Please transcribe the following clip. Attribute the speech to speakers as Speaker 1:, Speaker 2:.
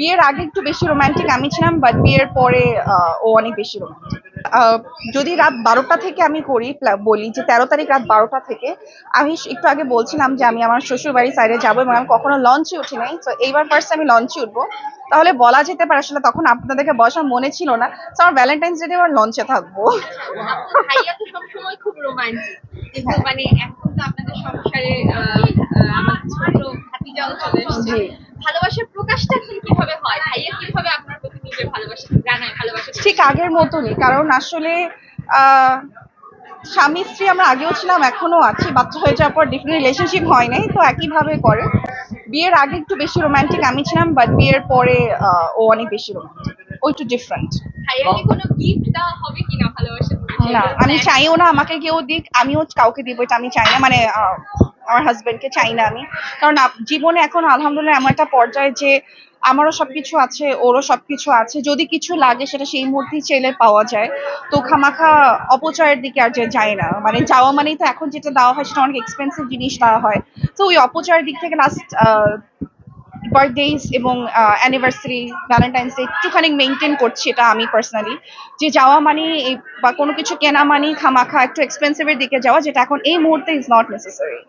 Speaker 1: বিয়ের আগে একটু বেশি রোমান্টিক আমি ছিলাম বাট বিয়ের পরে ও অনেক বেশি রোমান্টিক যদি রাত বারোটা থেকে আমি করি বলি যে তেরো তারিখ রাত বারোটা থেকে আমি একটু আগে বলছিলাম যে আমি আমার শ্বশুর বাড়ির সাইডে যাব এবং আমি কখনো লঞ্চে উঠি নাই। তো এইবার ফার্স্ট আমি লঞ্চে উঠবো। তাহলে বলা যেতে পারে আসলে তখন আপনাদেরকে বসার মনে ছিল না। তো আমার ভ্যালেন্টাইন্স ডে আবার লঞ্চে থাকব।
Speaker 2: সবসময় খুব রোমান্টিক কিন্তু মানে এখন তো আপনাদের সংসারে আহ, আহ, আমার ছোট ভাতিজাও চলে এসেছে। ভালোবাসার প্রকাশটা এখন কীভাবে হয়? ভাইয়া কীভাবে আপনার প্রতি নিজের ভালোবাসা জানায় ভালোবাসা
Speaker 1: ঠিক আগের মতনই কারণ আসলে স্বামী স্ত্রী আমরা আগেও ছিলাম এখনও আছি বাচ্চা হয়ে যাওয়ার পর ডিফারেন্ট রিলেশনশিপ হয় নাই তো একইভাবে করে। বিয়ের আগে একটু বেশি রোমান্টিক আমি ছিলাম বাট বিয়ের পরে আহ, ও অনেক বেশি রোমান্টিক ও একটু ডিফারেন্ট না আমি চাইও না আমাকে কেউ দিক আমিও কাউকে দিব এটা আমি চাই না মানে আমার হাজবেন্ডকে চাই না আমি। কারণ জীবনে এখন আলহামদুলিল্লাহ এমন একটা পর্যায়ে যে আমারও সবকিছু আছে, ওরও সবকিছু আছে। যদি কিছু লাগে সেটা সেই মুহূর্তেই চাইলে পাওয়া যায়। তো খামাখা অপচয়ের দিকে আর যে যায় না। মানে যাওয়া মানেই তো এখন যেটা দেওয়া হয় সেটা অনেক এক্সপেন্সিভ জিনিস দেওয়া হয়। তো ওই অপচয়ের দিক থেকে লাস্ট বার্থডেজ এবং অ্যানিভার্সারি ভ্যালেন্টাইন্স ডে একটুখানি মেনটেন করছি এটা আমি পার্সোনালি যে যাওয়া মানে বা কোনো কিছু কেনা মানে খামাখা একটু এক্সপেন্সিভের দিকে যাওয়া, যেটা এখন এই মুহূর্তে ইজ নট নেসেসারি